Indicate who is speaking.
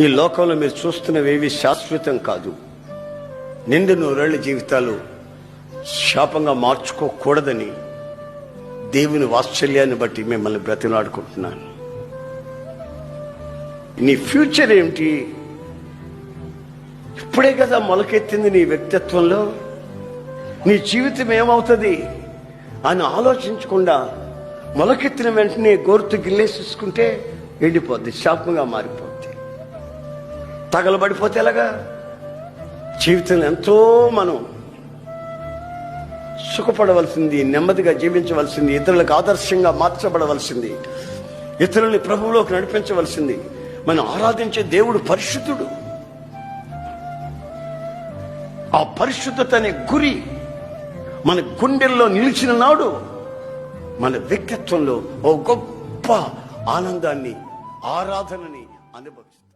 Speaker 1: ఈ లోకంలో మీరు చూస్తున్నవేవి శాశ్వతం కాదు. నిండు నూరేళ్ళ జీవితాలు శాపంగా మార్చుకోకూడదని దేవుని వాత్సల్యాన్ని బట్టి మిమ్మల్ని బ్రతిలాడుకుంటున్నాను నీ ఫ్యూచర్ ఏమిటి? ఇప్పుడే కదా మొలకెత్తింది నీ వ్యక్తిత్వంలో. నీ జీవితం ఏమవుతుంది? అని ఆలోచించకుండా మొలకెత్తిన వెంటనే గోరుతు గిల్లేసేసుకుంటే ఎండిపోద్ది శాపంగా మారిపోద్ది. తగలబడిపోతే ఎలాగా? జీవితంలో ఎంతో మనం సుఖపడవలసింది నెమ్మదిగా జీవించవలసింది ఇతరులకు ఆదర్శంగా మార్చబడవలసింది ఇతరుల్ని ప్రభువులోకి నడిపించవలసింది. మనం ఆరాధించే దేవుడు పరిశుద్ధుడు. ఆ పరిశుద్ధత అనే గురి మన గుండెల్లో నిలిచిన నాడు మన వ్యక్తిత్వంలో ఓ గొప్ప ఆనందాన్ని ఆరాధనని అనుభవం